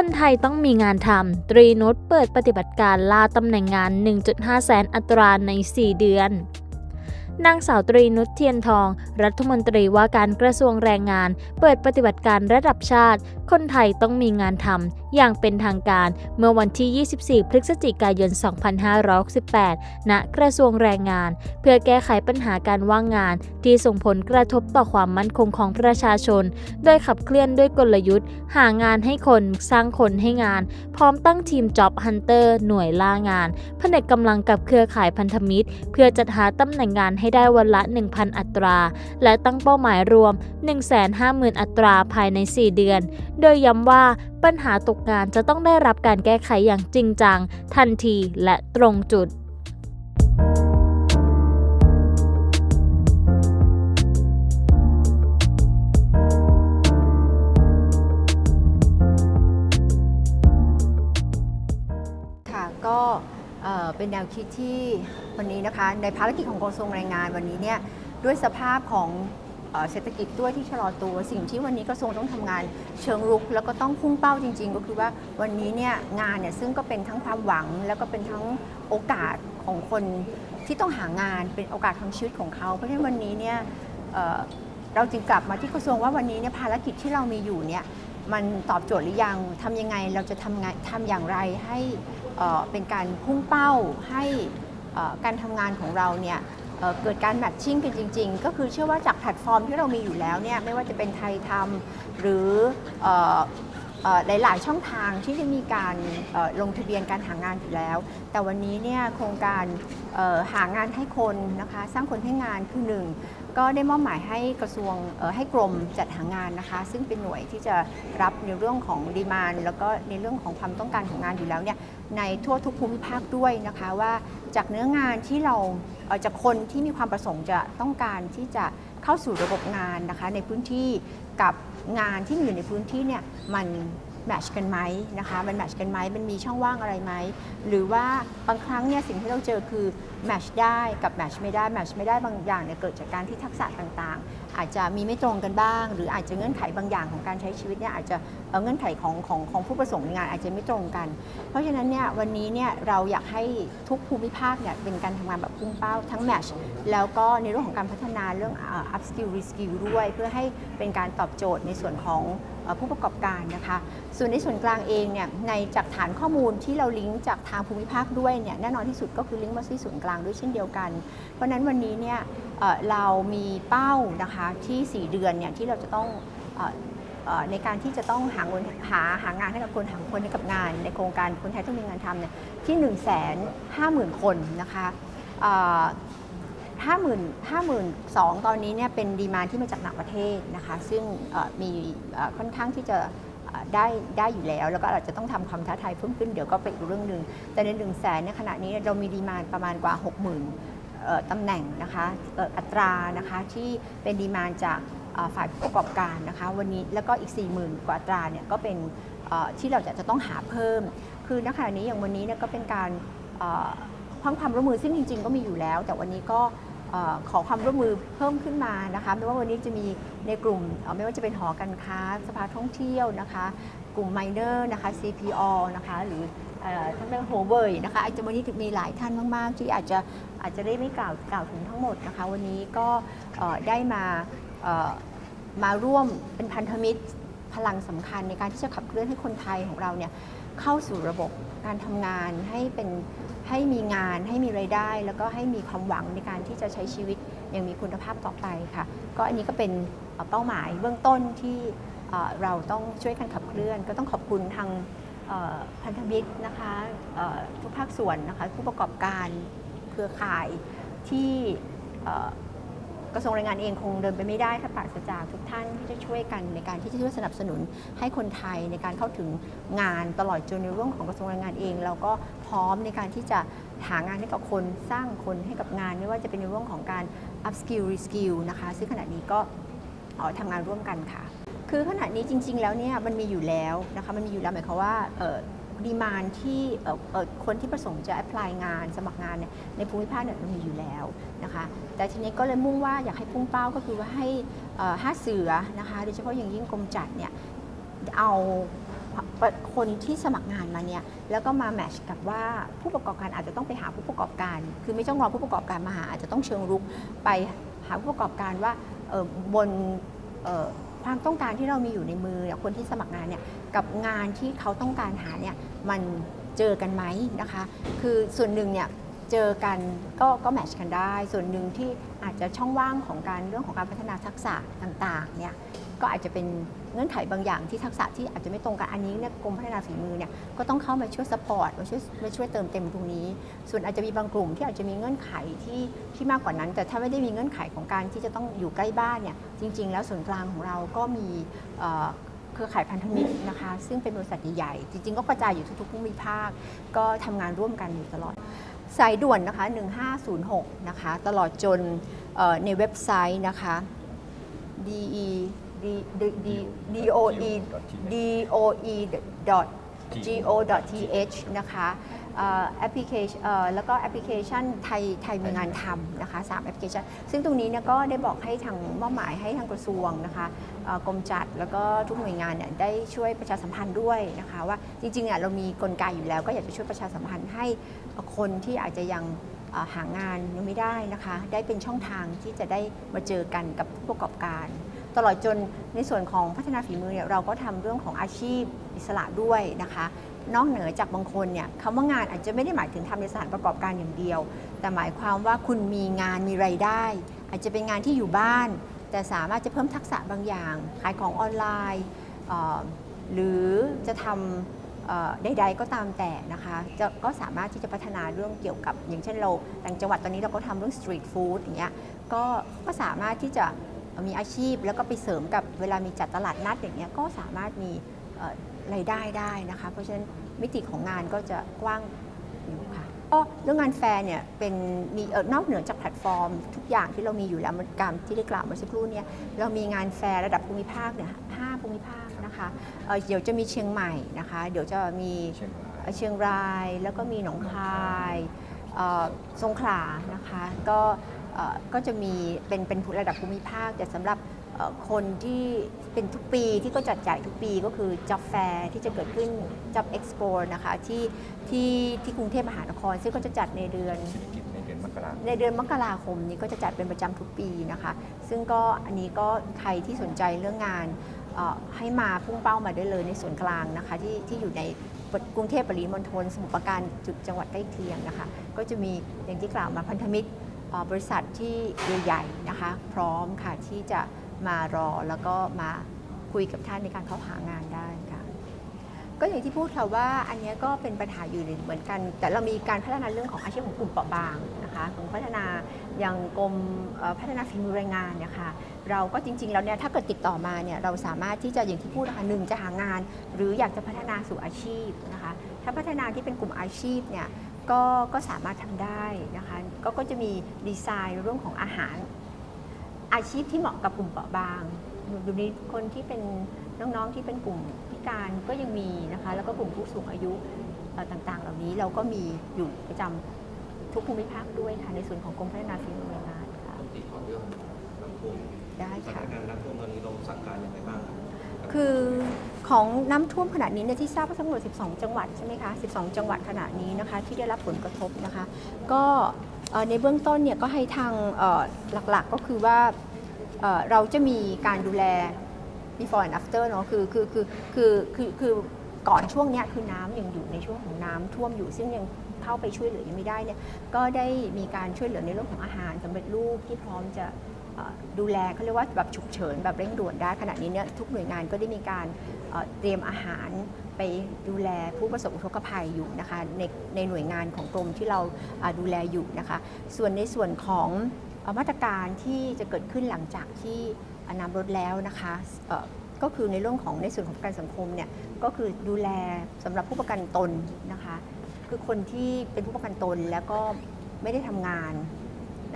คนไทยต้องมีงานทำตรีนุชเปิดปฏิบัติการล่าตำแหน่งงาน 1.5 แสนอัตราใน 4 เดือน นางสาวตรีนุชเทียนทอง รัฐมนตรีว่าการกระทรวงแรงงาน เปิดปฏิบัติการระดับชาติ คนไทยต้องมีงานทำ อย่างเป็นทางการเมื่อวันที่ 24 พฤศจิกายน 2568 ณ กระทรวงแรงงาน เพื่อแก้ไขปัญหาการว่างงาน ที่ส่งผลกระทบต่อความมั่นคงของประชาชน โดยขับเคลื่อนด้วยกลยุทธ์ หางานให้คน สร้างคนให้งาน พร้อมตั้งทีม Job Hunter หน่วยล่างานผนึกกำลังกับเครือข่ายพันธมิตร เพื่อจัดหาตำแหน่งงานให้ได้วันละ 1,000 อัตรา และตั้งเป้าหมายรวม 150,000 อัตราภายใน 4 เดือน โดยย้ำว่าปัญหาตกงานจะต้องได้รับการแก้ไขอย่างจริงจัง ทันทีและตรงจุดค่ะก็เอ่อเป็นแนวคิดที่วันนี้นะคะในภารกิจของกระทรวงแรงงานวันนี้เนี่ยด้วยสภาพของ เศรษฐกิจด้วยที่ชะลอตัว สิ่งที่วันนี้กระทรวงต้องทำงานเชิงรุก แล้วก็ต้องพุ่งเป้าจริง ๆ ก็คือว่าวันนี้เนี่ยงานเนี่ยซึ่งก็เป็นทั้งความหวัง แล้วก็เป็นทั้งโอกาสของคนที่ต้องหางานเป็นโอกาสทางชีวิตของเขา เพราะฉะนั้นวันนี้เนี่ยเเราจึงกลับมาที่กระทรวงว่าวันนี้เนี่ยภารกิจที่เรามีอยู่เนี่ยมันตอบโจทย์หรือยังทำยังไงเราจะทำงานทำอย่างไรให้เเป็นการพุ่งเป้าให้การทำงานของเราเนี่ย เเกิดการแมทชิ่งกันจริง ๆ ก็คือเชื่อว่าจากแพลตฟอร์มที่เรามีอยู่แล้วเนี่ยไม่ว่าจะเป็นไทยทำหรืออ หลาย ๆ ช่องทางที่จะมีการลงทะเบียนการหางานอยู่แล้ว แต่วันนี้เนี่ยโครงการหางานให้คนนะคะสร้างคนให้งานคือหนึ่งก็ได้มอบหมายให้กระทรวงให้กรมจัดหางานนะคะ ซึ่งเป็นหน่วยที่จะรับในเรื่องของดีมานแล้วก็ในเรื่องของความต้องการของงานอยู่แล้วเนี่ยในทั่วทุกภูมิภาคด้วยนะคะว่าจากเนื้องานที่เราจากคนที่มีความประสงค์จะต้องการที่จะเข้าสู่ระบบงานนะคะในพื้นที่ กับงานที่มีอยู่ในพื้นที่เนี่ยมันแมชกันไหมนะคะมันแมชกันไหมมันมีช่องว่างอะไรไหมหรือว่าบางครั้งเนี่ยสิ่งที่เราเจอคือแมชได้กับแมชไม่ได้แมชไม่ได้บางอย่างเนี่ยเกิดจากการที่ทักษะต่างๆ อาจจะมีไม่ตรงกันบ้าง หรืออาจจะเงื่อนไขบางอย่างของการใช้ชีวิตเนี่ยอาจจะเเงื่อนไขของของของผู้ประสงค์ในงานอาจจะไม่ตรงกัน เพราะฉะนั้นเนี่ยวันนี้เนี่ยเราอยากให้ทุกภูมิภาคเนี่ยเป็นการทำงานแบบพุ่งเป้าทั้งแมชแล้วก็ในเรื่องของการพัฒนาเรื่องอ่อ up skill re skill ด้วย เพื่อให้เป็นการตอบโจทย์ในส่วนของ ผู้ประกอบการนะคะ ส่วนในส่วนกลางเองเนี่ยในจากฐานข้อมูลที่เราลิงก์จากทางภูมิภาคด้วยเนี่ยแน่นอนที่สุดก็คือลิงก์มาที่ส่วนกลางด้วยเช่นเดียวกัน เพราะนั้นวันนี้เนี่ยเรามีเป้านะคะที่ 4 เดือนเนี่ยที่เราจะต้องในการที่จะต้องหาเงินหาหางานให้กับคนหาคนให้กับงาน ในโครงการคนไทยต้องมีงานทำเนี่ยที่ 1 5 0 0 0 0 คนนะคะ ห้าหมื่นห้าหมื่นสองตอนนี้เนี่ยเป็นดีมาที่มาจากต่างประเทศนะคะ ซึ่งมีค่อนข้างที่จะได้ได้อยู่แล้ว แล้วก็อาจจะต้องทำความท้าทายเพิ่มขึ้นเดี๋ยวก็ไปอีกเรื่องหนึ่งแต่ในหนึ่งแสนเนี่ยขณะนี้เรามีดีมาประมาณกว่า 60,000ตำแหน่งนะคะอัตรานะคะที่เป็นดีมาจากฝ่ายประกอบการนะคะวันนี้แล้วก็อีก 40,000 กว่าตราเนี่ยก็เป็นที่เราจะจะต้องหาเพิ่ม คือณขณะนี้อย่างวันนี้เนี่ยก็เป็นการเอ่อความความร่วมมือซึ่งจริง ๆ ก็มีอยู่แล้ว แต่วันนี้ก็ ขอความร่วมมือเพิ่มขึ้นมานะคะไม่ว่าวันนี้จะมีในกลุ่มไม่ว่าจะเป็นหอการค้าสภาท่องเที่ยวนะคะ กลุ่มไมเนอร์นะคะ CPO นะคะหรือทั้งเรื่องโฮเวอร์นะคะอาจจะวันนี้มีหลายท่านมากๆ ที่อาจจะอาจจะได้ไม่กล่าวกล่าวถึงทั้งหมดนะคะ วันนี้ก็ได้มามาร่วมเป็นพันธมิตรพลังสำคัญในการที่จะขับเคลื่อนให้คนไทยของเราเนี่ยเข้าสู่ระบบการทำงานให้เป็น ให้มีงานให้มีไรายได้ แล้วก็ให้มีความหวังในการที่จะใช้ชีวิตอย่างมีคุณภาพต่อไปค่ะ ก็อันนี้ก็เป็นเป้าหมายเบื้องต้นที่เราต้องช่วยกันขับเคลื่อน ก็ต้องขอบคุณทางพันธมิตรนะคะทุกภาคส่วนนะคะผู้ประกอบการเครือข่ายที่ กระทรวงแรงงานเองคงเดินไปไม่ได้ถ้าปราศจากทุกท่านที่จะช่วยกันในการที่จะช่วยสนับสนุนให้คนไทยในการเข้าถึงงานตลอดจนในเรื่องของกระทรวงแรงงานเอง เราก็พร้อมในการที่จะหางานให้กับคนสร้างคนให้กับงาน ไม่ว่าจะเป็นในเรื่องของการ up skill re skill นะคะซึ่งขณะนี้ก็ทำงานร่วมกันค่ะ คือขณะนี้จริง ๆ แล้วเนี่ยมันมีอยู่แล้วนะคะมันมีอยู่แล้วหมายความว่า ดีมานที่คนที่ประสงค์จะแอพพลายงานสมัครงานเนี่ยในภูมิภาคเนี่ยมันมีอยู่แล้วนะคะแต่ทีนี้ก็เลยมุ่งว่าอยากให้พุ่งเป้าก็คือว่าให้ห้าเสือนะคะโดยเฉพาะอย่างยิ่งกรมจัดเนี่ยเอาคนที่สมัครงานมาเนี่ยแล้วก็มาแมชกับว่าผู้ประกอบการอาจจะต้องไปหาผู้ประกอบการ คือไม่ต้องรอผู้ประกอบการมาหาอาจจะต้องเชิงรุกไปหาผู้ประกอบการว่าบนความต้องการที่เรามีอยู่ในมือเนี่ยคนที่สมัครงานเนี่ย กับงานที่เขาต้องการหาเนี่ยมันเจอกันไหมนะคะ คือส่วนหนึ่งเนี่ยเจอกันก็ก็แมชกันได้ ส่วนหนึ่งที่อาจจะช่องว่างของการเรื่องของการพัฒนาทักษะต่างๆเนี่ยก็อาจจะเป็นเงื่อนไขบางอย่างที่ทักษะที่อาจจะไม่ตรงกันอันนี้เนี่ยกรมพัฒนาฝีมือเนี่ยก็ต้องเข้ามาช่วยสปอร์ตมาช่วยมาช่วยเติมเต็มตรงนี้ ส่วนอาจจะมีบางกลุ่มที่อาจจะมีเงื่อนไขที่ที่มากกว่านั้น แต่ถ้าไม่ได้มีเงื่อนไขของการที่จะต้องอยู่ใกล้บ้านเนี่ยจริง ๆ แล้วส่วนกลางของเราก็มี เครือข่ายพันธมิตรนะคะ ซึ่งเป็นบริษัทใหญ่ๆจริงๆ ก็กระจายอยู่ทุกๆภูมิภาค ก็ทำงานร่วมกันอยู่ตลอด สายด่วนนะคะ 1506 นะคะ ตลอดจนเอ่อในเว็บไซต์นะคะ de d d d doe doe go.th นะคะแอปพลิเคชันแล้วก็แอปพลิเคชันไทยไทยมีงานทำนะคะสามแอปพลิเคชัน ซึ่งตรงนี้เนี่ยก็ได้บอกให้ทางมอบหมายให้ทางกระทรวงนะคะกรมจัดแล้วก็ทุกหน่วยงานเนี่ยได้ช่วยประชาสัมพันธ์ด้วยนะคะว่าจริงๆเนี่ยเรามีกลไกอยู่แล้ว ก็อยากจะช่วยประชาสัมพันธ์ให้คนที่อาจจะยังหางานยังไม่ได้นะคะ ได้เป็นช่องทางที่จะได้มาเจอกันกับผู้ประกอบการ ตลอดจนในส่วนของพัฒนาฝีมือเนี่ยเราก็ทำเรื่องของอาชีพอิสระด้วยนะคะ นอกเหนือจากบางคนเนี่ยคำว่างานอาจจะไม่ได้หมายถึงทำในสถานประกอบการอย่างเดียว แต่หมายความว่าคุณมีงานมีไรายได้ อาจจะเป็นงานที่อยู่บ้าน แต่สามารถจะเพิ่มทักษะบางอย่าง ขายของออนไลน์หรือจะทำใดๆก็ตามแต่นะคะจะก็สามารถที่จะพัฒนาเรื่องเกี่ยวกับ อย่างเช่นเราต่างจังหวัดตอนนี้เราก็ทำเรื่องสตรีทฟู้ดอย่างเงี้ยก็ก็สามารถที่จะ มีอาชีพแล้วก็ไปเสริมกับเวลามีจัดตลาดนัดอย่างเงี้ยก็สามารถมีเอ่อรายได้ได้นะคะ เพราะฉะนั้นมิติของงานก็จะกว้างอยู่ค่ะก็เรื่องงานแฟร์เนี่ยเป็นมีเอ่อนอกเหนือจากแพลตฟอร์ม ทุกอย่างที่เรามีอยู่แล้วเหมือนการที่ได้กล่าวเมื่อสักครู่เนี่ยเรามีงานแฟร์ระดับภูมิภาคเนี่ยห้าภูมิภาคนะคะเอ่อเดี๋ยวจะมีเชียงใหม่นะคะ เดี๋ยวจะมีเชียงรายเชียงรายแล้วก็มีหนองคายเอ่อสงขลานะคะ ก็เอ่อ ก็จะมีเป็นเป็นระดับภูมิภาคแต่สำหรับเอ่อคนที่เป็นทุกปีที่ก็จัดจ่ายทุกปีก็คือ Job Fair ที่จะเกิดขึ้น Job Expo นะคะที่ที่ที่กรุงเทพมหานคร ซึ่งก็จะจัดในเดือนเศรษฐกิจในเดือนมกราคมในเดือนมกราคมนี้ก็จะจัดเป็นประจำทุกปีนะคะ ซึ่งก็อันนี้ก็ใครที่สนใจเรื่องงานเอ่อให้มาพุ่งเป้ามาได้เลยในส่วนกลางนะคะที่ที่อยู่ในกรุงเทพปริมณฑลสมุทรปราการจุดจังหวัดใกล้เคียงนะคะ ก็จะมีอย่างที่กล่าวมาพันธมิตรเอ่อ บริษัทที่ใหญ่ๆนะคะ พร้อมค่ะที่จะมารอแล้วก็มาคุยกับท่านในการเข้าหางานได้ค่ะ ก็อย่างที่พูดค่ะว่าอันนี้ก็เป็นปัญหาอยู่เหมือนกัน แต่เรามีการพัฒนาเรื่องของอาชีพของกลุ่มเปราะบางนะคะของพัฒนาอย่างกรมพัฒนาฝีมือแรงงานเนี่ยค่ะเราก็จริงๆ แล้วเนี่ยถ้าเกิดติดต่อมาเนี่ยเราสามารถที่จะอย่างที่พูดนะคะหนึ่งจะหางาน หรืออยากจะพัฒนาสู่อาชีพนะคะถ้าพัฒนาที่เป็นกลุ่มอาชีพเนี่ย ก็ก็สามารถทำได้นะคะก็ก็จะมีดีไซน์เรื่องของอาหาร อาชีพที่เหมาะกับกลุ่มเปราะบางดูนี้คนที่เป็นน้องๆที่เป็นกลุ่มพิการก็ยังมีนะคะแล้วก็กลุ่มผู้สูงอายุเอ่อต่างๆ เหล่านี้เราก็มีอยู่ประจำทุกภูมิภาคด้วยค่ะในส่วนของกรมพัฒนาฝีมือแรงงานค่ะติดขอเรื่องน้ำท่วมได้สถาค่ะนการณ์น้ำท่วมตอนนี้เราสั่งการยังไงบ้างครับ คือของน้ำท่วมขนาดนี้เนี่ยที่ทราบว่าทั้งหมด 12 จังหวัดใช่ไหมคะ 12 จังหวัดขนาดนี้นะคะที่ได้รับผลกระทบนะคะ ก็ในเบื้องต้นเนี่ยก็ให้ทางหลักๆก็คือว่าเราจะมีการดูแล before and after เนอะคือคือคือคือคือคือก่อนช่วงเนี้ยคือน้ำยังอยู่ในช่วงของน้ำท่วมอยู่ซึ่งยังเข้าไปช่วยเหลือยังไม่ได้เนี่ยก็ได้มีการช่วยเหลือในเรื่องของอาหารสำเร็จรูปที่พร้อมจะ ดูแลเขาเรียกว่าแบบฉุกเฉินแบบเร่งด่วนได้ขณะนี้เนี่ยทุกหน่วยงานก็ได้มีการเตรียมอาหารไปดูแลผู้ประสบอุทกภัยอยู่นะคะในในหน่วยงานของกรมที่เราดูแลอยู่นะคะส่วนในส่วนของมาตรการที่จะเกิดขึ้นหลังจากที่นำลดแล้วนะคะก็คือในเรื่องของในส่วนของประกันสังคมเนี่ยก็คือดูแลสำหรับผู้ประกันตนนะคะคือคนที่เป็นผู้ประกันตนแล้วก็ไม่ได้ทำงาน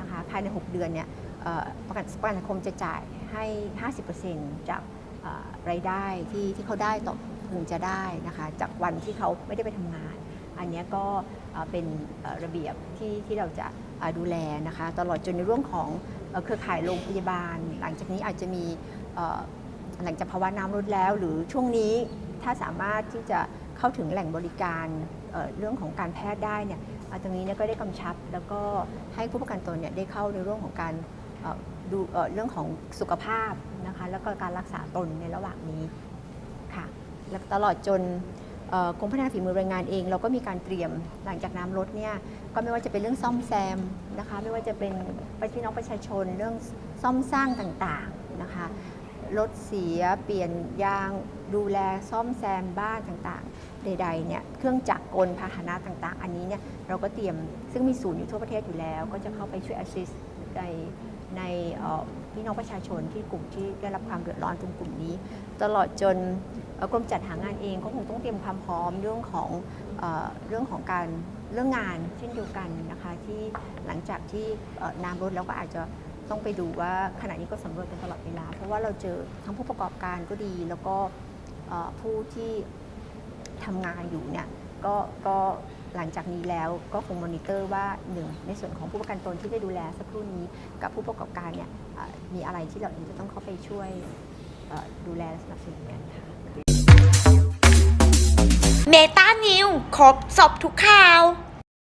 นะคะภายใน 6 เดือนเนี่ย ประกันประกันสังคมจะจ่ายให้ 50%จากเอ่อรายได้ที่ที่เขาได้ต่อพึงจะได้นะคะจากวันที่เขาไม่ได้ไปทำงาน อันนี้ก็เป็นระเบียบที่ที่เราจะดูแลนะคะตลอดจนในเรื่องของเครือข่ายโรงพยาบาล หลังจากนี้อาจจะมีหลังจากภาวะน้ำลดแล้ว หรือช่วงนี้ถ้าสามารถที่จะเข้าถึงแหล่งบริการเเรื่องของการแพทย์ได้เนี่ยตรงนี้เนี่ยก็ได้กำชับแล้วก็ให้ผู้ประกันตนเนี่ยได้เข้าในเรื่องของการ ดูเรื่องของสุขภาพนะคะแล้วก็การรักษาตนในระหว่างนี้ค่ะแล้วตลอดจนกรมพัฒนาฝีมือแรงงานเอง เราก็มีการเตรียมหลังจากน้ำลดเนี่ยก็ไม่ว่าจะเป็นเรื่องซ่อมแซมนะคะไม่ว่าจะเป็นพี่น้องประชาชนเรื่องซ่อมสร้างต่างๆนะคะรถเสียเปลี่ยนยางดูแลซ่อมแซมบ้านต่างๆ ใดๆเนี่ยเครื่องจักรกลพาหนะต่างๆ อันนี้เนี่ยเราก็เตรียมซึ่งมีศูนย์อยู่ทั่วประเทศอยู่แล้ว ก็จะเข้าไปช่วย assist ใน ในพี่น้องประชาชนที่กลุ่มที่ได้รับความเดือดร้อนตรงกลุ่มนี้ ตลอดจนกรมจัดหางานเองก็คงต้องเตรียมความพร้อมเรื่องของเออเรื่องของการเรื่องงานเช่นเดียวกันนะคะที่หลังจากที่น้ำลดแล้วก็อาจจะต้องไปดูว่าขณะนี้ก็สำรวจกันตลอดเวลา เพราะว่าเราเจอทั้งผู้ประกอบการก็ดี แล้วก็ผู้ที่ทำงานอยู่เนี่ยก็ก็ หลังจากนี้แล้วก็คงมอนิเตอร์ว่าหนึ่งในส่วนของผู้ประกันตนที่ได้ดูแลสักครู่นี้ กับผู้ประกอบการเนี่ยมีอะไรที่เราเองจะต้องเข้าไปช่วยดูแลและสนับสนุนกันค่ะเมตานิวครบสอบทุกข่าว